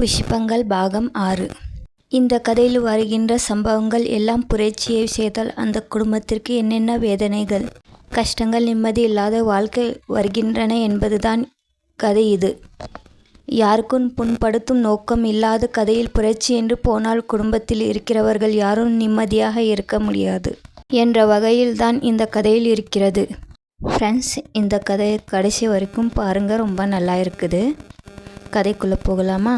புஷ்பங்கள் பாகம் ஆறு. இந்த கதையில் வருகின்ற சம்பவங்கள் எல்லாம் புரட்சியை செய்தால் அந்த குடும்பத்திற்கு என்னென்ன வேதனைகள் கஷ்டங்கள் நிம்மதி இல்லாத வாழ்க்கை வருகின்றன என்பதுதான் கதை இது. யாருக்கும் புண்படுத்தும் நோக்கம் இல்லாத கதையில் புரட்சி என்று போனால் குடும்பத்தில் இருக்கிறவர்கள் யாரும் நிம்மதியாக இருக்க முடியாது என்ற வகையில் தான் இந்த கதையில் இருக்கிறது. ஃப்ரெண்ட்ஸ் இந்த கதையை கடைசி வரைக்கும் பாருங்கள் ரொம்ப நல்லா இருக்குது. கதைக்குள்ளே போகலாமா?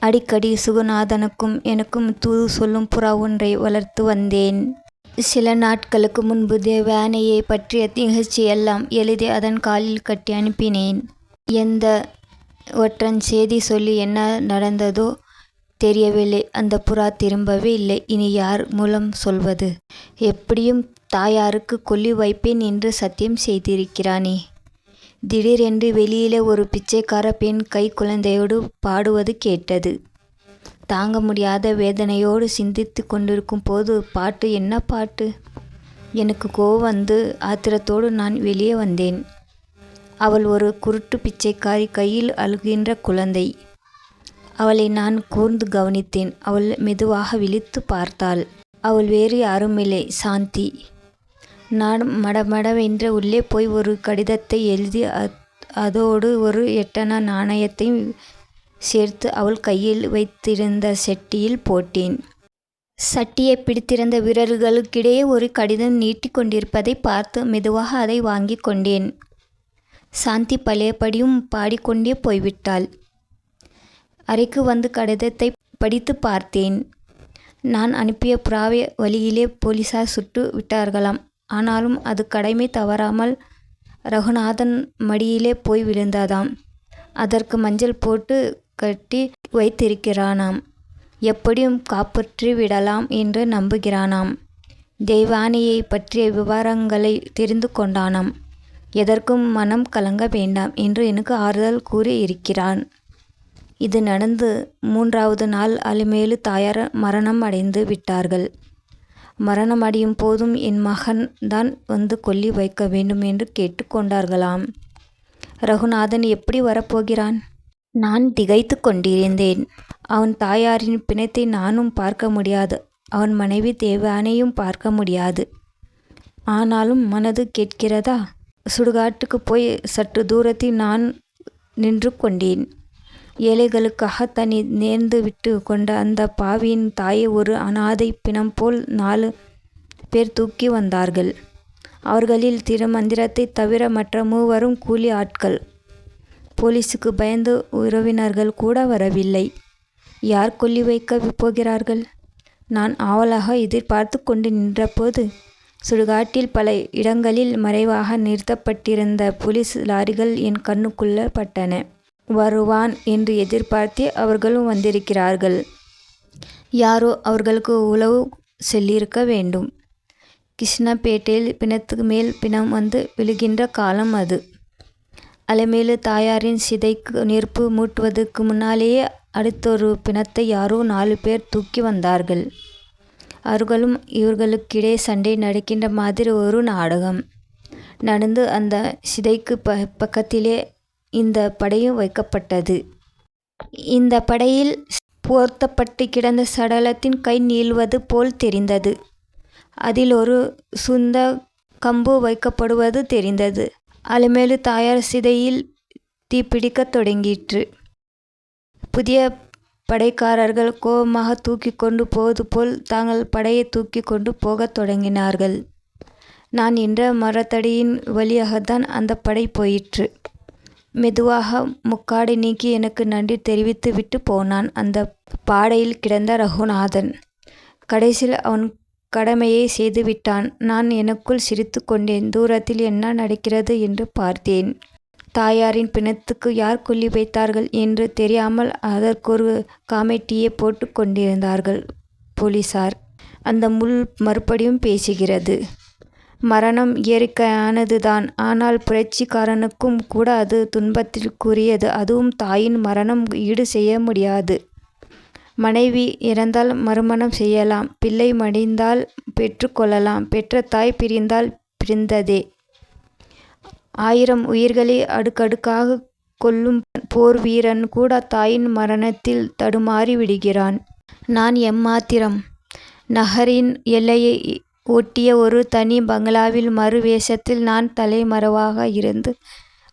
அடிக்கடி சுகுநாதனுக்கும் எனக்கும் தூது சொல்லும் புறா ஒன்றை வளர்த்து வந்தேன். சில நாட்களுக்கு முன்பு தேவானையை பற்றிய நிகழ்ச்சியெல்லாம் எழுதி அதன் காலில் கட்டி அனுப்பினேன். எந்த ஒற்றன் செய்தி சொல்லி என்ன நடந்ததோ தெரியவில்லை. அந்த புறா திரும்பவே இல்லை. இனி யார் மூலம் சொல்வது? எப்படியும் தாயாருக்கு கொல்லி வைப்பேன் என்று சத்தியம் செய்திருக்கிறானே. திடீரென்று வெளியிலே ஒரு பிச்சைக்கார பெண் கை குழந்தையோடு பாடுவது கேட்டது. தாங்க முடியாத வேதனையோடு சிந்தித்து கொண்டிருக்கும் போது பாட்டு என்ன பாட்டு? எனக்கு கோவம் வந்து ஆத்திரத்தோடு நான் வெளியே வந்தேன். அவள் ஒரு குருட்டு பிச்சைக்காரி கையில் அழுகின்ற குழந்தை. அவளை நான் கூர்ந்து கவனித்தேன். அவள் மெதுவாக விழித்து பார்த்தாள். அவள் வேறு யாருமில்லை. சாந்தி. நான் மடமடவென்று உள்ளே போய் ஒரு கடிதத்தை எழுதி அதோடு ஒரு எட்டணா நாணயத்தையும் சேர்த்து அவள் கையில் வைத்திருந்த செட்டியில் போட்டேன். சட்டியை பிடித்திருந்த வீரர்களுக்கிடையே ஒரு கடிதம் நீட்டி கொண்டிருப்பதை பார்த்து மெதுவாக அதை வாங்கி கொண்டேன். சாந்தி பழையபடியும் பாடிக்கொண்டே போய்விட்டாள். அறைக்கு வந்து கடிதத்தை படித்து பார்த்தேன். நான் அனுப்பிய புறாவை வழியிலே போலீசார் சுட்டு விட்டார்களாம். ஆனாலும் அது கடமை தவறாமல் ரகுநாதன் மடியிலே போய் விழுந்ததாம். அதற்கு மஞ்சள் போட்டு கட்டி வைத்திருக்கிறானாம். எப்படியும் காப்பாற்றி விடலாம் என்று நம்புகிறானாம். தெய்வானியை பற்றிய விவரங்களை தெரிந்து கொண்டானாம். எதற்கும் மனம் கலங்க வேண்டாம் என்று எனக்கு ஆறுதல் கூறி இருக்கிறான் இது நடந்து மூன்றாவது நாள் அலுமேலு தாயார் மரணம் அடைந்து விட்டார்கள். மரணம் அடையும் போதும் என் மகன் தான் வந்து கொல்லி வைக்க வேண்டும் என்று கேட்டுக்கொண்டார்களாம் ரகுநாதன் எப்படி வரப்போகிறான்? நான் திகைத்து கொண்டிருந்தேன். அவன் தாயாரின் பிணத்தை நானும் பார்க்க முடியாது. அவன் மனைவி தேவானையும் பார்க்க முடியாது. ஆனாலும் மனது கேட்கிறதா? சுடுகாட்டுக்கு போய் சற்று தூரத்தில் நான் நின்று கொண்டேன். ஏழைகளுக்காக தன்னை நேர்ந்து விட்டு கொண்ட அந்த பாவியின் தாயை ஒரு அனாதை பிணம் போல் நாலு பேர் தூக்கி வந்தார்கள். அவர்களில் திருமந்திரத்தை தவிர மற்ற மூவரும் கூலி ஆட்கள். போலீஸுக்கு பயந்து உறவினர்கள் கூட வரவில்லை. யார் கொல்லி வைக்க போகிறார்கள்? நான் ஆவலாக எதிர்பார்த்து கொண்டு நின்றபோது சுடுகாட்டில் பல இடங்களில் மறைவாக நிறுத்தப்பட்டிருந்த போலீஸ் லாரிகள் என் கண்ணுக்குள்ள பட்டன. வருவான் என்று எதிர்பார்த்து அவர்களும் வந்திருக்கிறார்கள். யாரோ அவர்களுக்கு உழவு சொல்லியிருக்க வேண்டும். கிருஷ்ணப்பேட்டையில் பிணத்துக்கு மேல் பிணம் வந்து விழுகின்ற காலம் அது. அலைமேலு தாயாரின் சிதைக்கு நெருப்பு மூட்டுவதற்கு முன்னாலேயே அடுத்தொரு பிணத்தை யாரோ நாலு பேர் தூக்கி வந்தார்கள். அவர்களும் இவர்களுக்கிடையே சண்டை நடக்கின்ற மாதிரி ஒரு நாடகம். நடந்து அந்த சிதைக்கு ப பக்கத்திலே இந்த படையும் வைக்கப்பட்டது. இந்த படையில் போர்த்தப்பட்டு கிடந்த சடலத்தின் கை நீள்வது போல் தெரிந்தது. அதில் ஒரு சுந்த கம்பு வைக்கப்படுவது தெரிந்தது. அலுமேலு தாயார் சிதையில் தீப்பிடிக்கத் தொடங்கிற்று. புதிய படைக்காரர்கள் கோபமாக தூக்கி கொண்டு போவது போல் தாங்கள் படையை தூக்கி கொண்டு போகத் தொடங்கினார்கள். நான் என்ற மரத்தடியின் வழியாகத்தான் அந்த படை போயிற்று. மெதுவாக முக்காடை நீக்கி எனக்கு நன்றி தெரிவித்து விட்டு போனான். அந்த பாடையில் கிடந்த ரகுநாதன். கடைசியில் அவன் கடமையை செய்துவிட்டான் நான் எனக்குள் சிரித்து கொண்டேன். தூரத்தில் என்ன நடக்கிறது என்று பார்த்தேன். தாயாரின் பிணத்துக்கு யார் கொல்லி வைத்தார்கள் என்று தெரியாமல் அதற்கொரு காமெட்டியை போட்டு கொண்டிருந்தார்கள் போலீசார். அந்த முள் மறுபடியும் பேசுகிறது. மரணம் இயற்கையானதுதான் ஆனால் புரட்சிக்காரனுக்கும் கூட அது துன்பத்திற்குரியது. அதுவும் தாயின் மரணம் ஈடு செய்ய முடியாது. மனைவி இறந்தால் மறுமணம் செய்யலாம். பிள்ளை மடிந்தால் பெற்றுக்கொள்ளலாம் பெற்ற தாய் பிரிந்தால் பிரிந்ததே. ஆயிரம் உயிர்களை அடுக்கடுக்காக கொல்லும் போர் வீரன் கூட தாயின் மரணத்தில் தடுமாறி விடுகிறான். நான் எம்மாத்திரம்? நகரின் எல்லையை ஒட்டிய ஒரு தனி பங்களாவில் மறு வேஷத்தில் நான் தலைமறைவாக இருந்து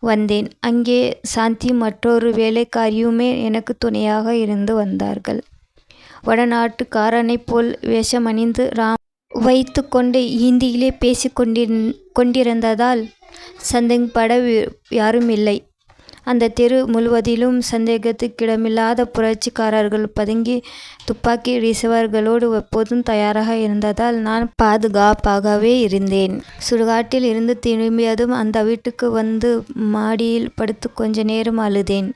வந்தேன். அங்கே சாந்தி மற்றொரு வேலைக்காரியுமே எனக்கு துணையாக இருந்து வந்தார்கள். வடநாட்டுக்காரனைப் போல் வேஷமணிந்து ராம் வைத்து கொண்டு ஹிந்தியிலே பேசிக் கொண்டிருந்ததால் சந்தேகப்பட யாரும் இல்லை அந்த தெரு முழுவதிலும் சந்தேகத்துக்கிடமில்லாத புரட்சிக்காரர்கள் பதுங்கி துப்பாக்கி வீசுபவர்களோடு எப்போதும் தயாராக இருந்ததால் நான் பாதுகாப்பாகவே இருந்தேன். சுடுகாட்டில் இருந்து திரும்பியதும் அந்த வீட்டுக்கு வந்து மாடியில் படுத்து கொஞ்ச நேரம் அழுதேன்.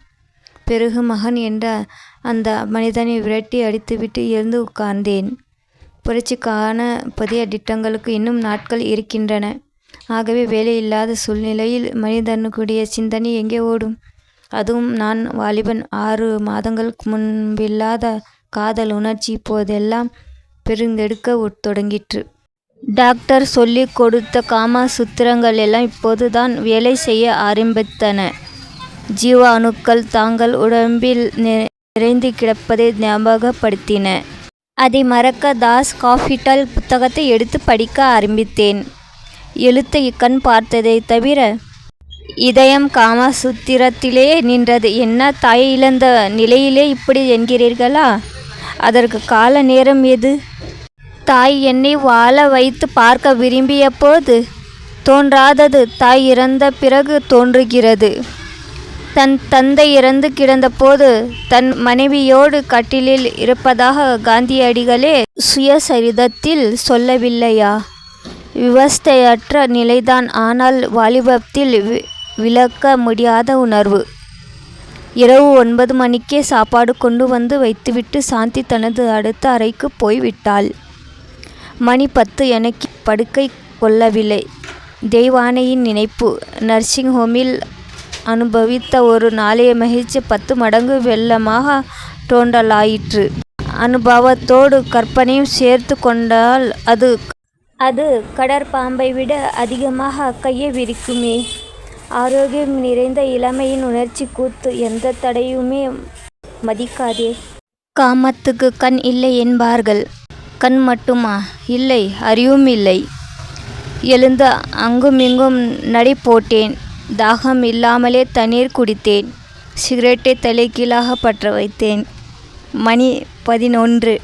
பிறகு மகன் என்ற அந்த மனிதனை விரட்டி அடித்துவிட்டு எழுந்து உட்கார்ந்தேன். புரட்சிக்கான புதிய திட்டங்களுக்கு இன்னும் நாட்கள் இருக்கின்றன. ஆகவே வேலையில்லாத சூழ்நிலையில் மனிதனுடைய சிந்தனை எங்கே ஓடும்? அதுவும் நான் வாலிபன். ஆறு மாதங்களுக்கு முன்பில்லாத காதல் உணர்ச்சி இப்போதெல்லாம் பெருந்தெடுக்க தொடங்கிற்று. டாக்டர் சொல்லிக் கொடுத்த காமா சூத்திரங்கள் எல்லாம் இப்போதுதான் வேலை செய்ய ஆரம்பித்தன. ஜீவ அணுக்கள் தாங்கள் உடம்பில் நிறைந்து கிடப்பதை ஞாபகப்படுத்தின. அதை மறக்க தாஸ் காஃபிட்டால் புத்தகத்தை எடுத்து படிக்க ஆரம்பித்தேன். எழுத்தைக் கண் பார்த்ததைத் தவிர இதயம் காமசூத்திரத்திலே நின்றது. என்ன தாயை இழந்த நிலையிலே இப்படி என்கிறீர்களா? அதற்கு கால நேரம் எது தாய் என்னை வாழ வைத்துப் பார்க்க விரும்பியபோது தோன்றாதது தாய் இறந்த பிறகு தோன்றுகிறது. தன் தந்தை இறந்து கிடந்தபோது தன் மனைவியோடு கட்டிலில் இருப்பதாக காந்தியடிகளே சுயசரிதத்தில் சொல்லவில்லையா? விவஸ்தையற்ற நிலைதான். ஆனால் வாலிபத்தில் விலக்க முடியாத உணர்வு. இரவு ஒன்பது மணிக்கே சாப்பாடு கொண்டு வந்து வைத்துவிட்டு சாந்தி தனது அடுத்த அறைக்குப் போய் விட்டாள். மணி பத்து. எனக்கு படுக்கை கொள்ளவில்லை. தெய்வானையின் நினைப்பு. நர்சிங் ஹோமில் அனுபவித்த ஒரு நாளைய மகிழ்ச்சி பத்து மடங்கு வெள்ளமாக தோன்றலாயிற்று. அனுபவத்தோடு கற்பனையும் சேர்த்து கொண்டால் அது அது கடற்பாம்பை விட அதிகமாக கையை விரிக்குமே. ஆரோக்கியம் நிறைந்த இளமையின் உணர்ச்சி கூத்து எந்த தடையுமே மதிக்காதே. காமத்துக்கு கண் இல்லை என்பார்கள். கண் மட்டுமா? இல்லை. அறிவும் இல்லை. எழுந்து அங்குமிங்கும் நடை போட்டேன். தாகம் இல்லாமலே தண்ணீர் குடித்தேன். சிகரெட்டை தலைக்கீழாக பற்ற வைத்தேன். மணி பதினொன்று.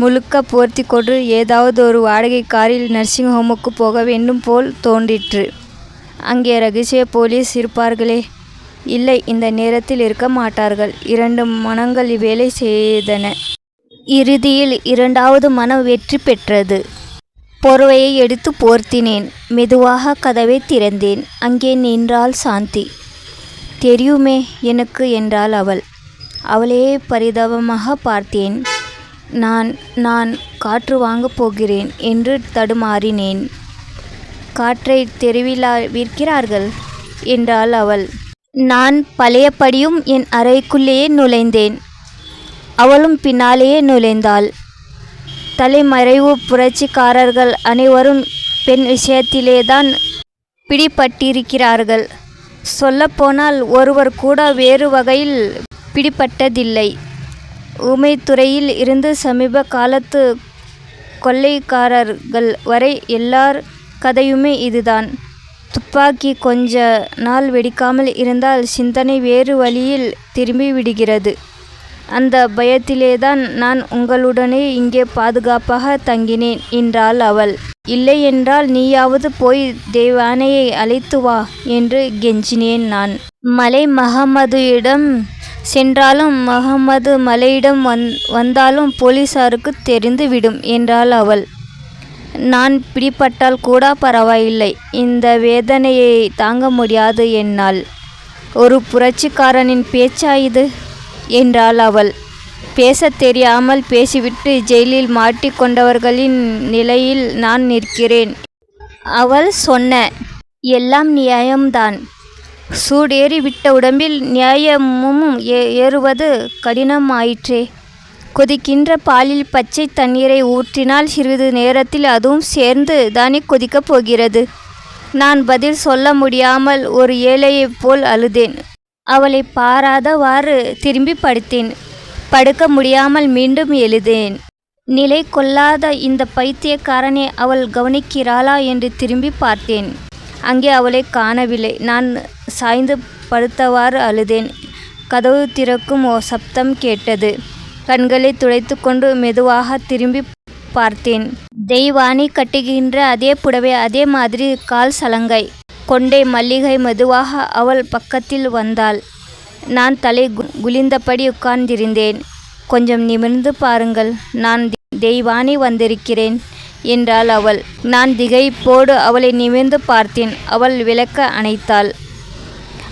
முழுக்கப் போர்த்திக்கொண்டு ஒரு வாடகை காரில் நர்சிங் ஹோமுக்கு போக வேண்டும் போல் தோன்றிற்று. அங்கே ரகசிய போலீஸ் இருப்பார்களே? இல்லை. இந்த நேரத்தில் இருக்க மாட்டார்கள். இரண்டு மனங்கள் வேலை செய்தன. இறுதியில் இரண்டாவது மனம் வெற்றி பெற்றது. போர்வையை எடுத்துப் போர்த்தினேன். மெதுவாக கதவை திறந்தேன். அங்கே நின்றாள் சாந்தி. தெரியுமே எனக்கு என்றாள் அவள். அவளையே பரிதாபமாக பார்த்தேன். நான். நான் காற்று வாங்கப் போகிறேன் என்று தடுமாறினேன். காற்றை தெருவிலா விற்கிறார்கள்? என்றாள் அவள். நான் பழையபடியும் என் அறைக்குள்ளேயே நுழைந்தேன். அவளும் பின்னாலேயே நுழைந்தாள். தலைமறைவுப் புரட்சிக்காரர்கள் அனைவரும் பெண் விஷயத்திலேதான் பிடிபட்டிருக்கிறார்கள். சொல்லப்போனால் ஒருவர் கூட வேறு வகையில் பிடிபட்டதில்லை. உமைத்துறையில் இருந்து சமீப காலத்து கொள்ளைக்காரர்கள் வரை எல்லார் கதையுமே இதுதான். துப்பாக்கி கொஞ்ச நாள் வெடிக்காமல் இருந்தால் சிந்தனை வேறு வழியில் திரும்பிவிடுகிறது. அந்தப் பயத்திலேதான் நான் உங்களுடனே இங்கே பாதுகாப்பாகத் தங்கினேன் என்றாள் அவள். இல்லையென்றால் நீயாவது போய் தெய்வானையை அழைத்து வா என்று கெஞ்சினேன் நான். மலை மகம்மதிடம் சென்றாலும் மகமது மலையிடம் வந் வந்தாலும் போலீசாருக்கு தெரிந்து விடும் என்றாள் அவள். நான் பிடிபட்டால் கூட பரவாயில்லை. இந்த வேதனையை தாங்க முடியாது என்னால். ஒரு புரட்சிக்காரனின் பேச்சா இது? என்றாள் அவள். பேசத் தெரியாமல் பேசிவிட்டு ஜெயிலில் மாட்டிக்கொண்டவர்களின் நிலையில் நான் நிற்கிறேன். அவள் சொன்ன எல்லாம் நியாயம்தான். சூடேறிவிட்ட உடம்பில் நியாயமும் ஏறுவது கடினமாயிற்றே. கொதிக்கின்ற பாலில் பச்சை தண்ணீரை ஊற்றினால் சிறிது நேரத்தில் அதுவும் சேர்ந்து தானே கொதிக்கப் போகிறது? நான் பதில் சொல்ல முடியாமல் ஒரு ஏழையைப் போல் அழுதேன். அவளை பாராதவாறு திரும்பி படுத்தேன் படுக்க முடியாமல் மீண்டும் எழுதேன் நிலை கொள்ளாத இந்த பைத்தியக்காரனை அவள் கவனிக்கிறாளா என்று திரும்பி பார்த்தேன் அங்கே அவளை காணவில்லை நான் சாய்ந்து படுத்தவாறு அழுதேன். கதவு திறக்கும் ஓ சப்தம் கேட்டது. கண்களை துடைத்து கொண்டு மெதுவாக திரும்பி பார்த்தேன். தெய்வானி கட்டுகின்ற அதே புடவை அதே மாதிரி கால் சலங்கை. கொண்டே மல்லிகை மெதுவாக அவள் பக்கத்தில் வந்தாள். நான் தலை கு உட்கார்ந்திருந்தேன். கொஞ்சம் நிமிர்ந்து பாருங்கள் நான் தெய்வானி வந்திருக்கிறேன் என்றாள் அவள். நான் திகைப்போடு அவளை நிமிர்ந்து பார்த்தேன். அவள் விளக்க அணைத்தாள்.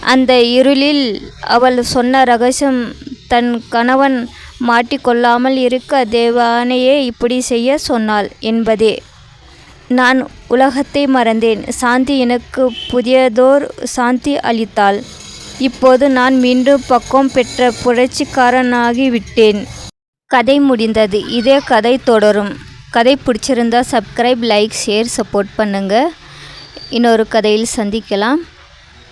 அந்த இருளில் அவள் சொன்ன ரகசியம் தன் கணவன் மாட்டிக்கொள்ளாமல் இருக்க தேவானையே இப்படி செய்ய சொன்னாள் என்பதே. நான் உலகத்தை மறந்தேன். சாந்தி எனக்கு புதியதோர் சாந்தி அளித்தாள். இப்போது நான் மீண்டும் பக்கம் பெற்ற புரட்சிக்காரனாகி விட்டேன். கதை முடிந்தது. இதே கதை தொடரும். கதை பிடிச்சிருந்தா சப்ஸ்கிரைப் லைக் ஷேர் சப்போர்ட் பண்ணுங்கள் இன்னொரு கதையில் சந்திக்கலாம்.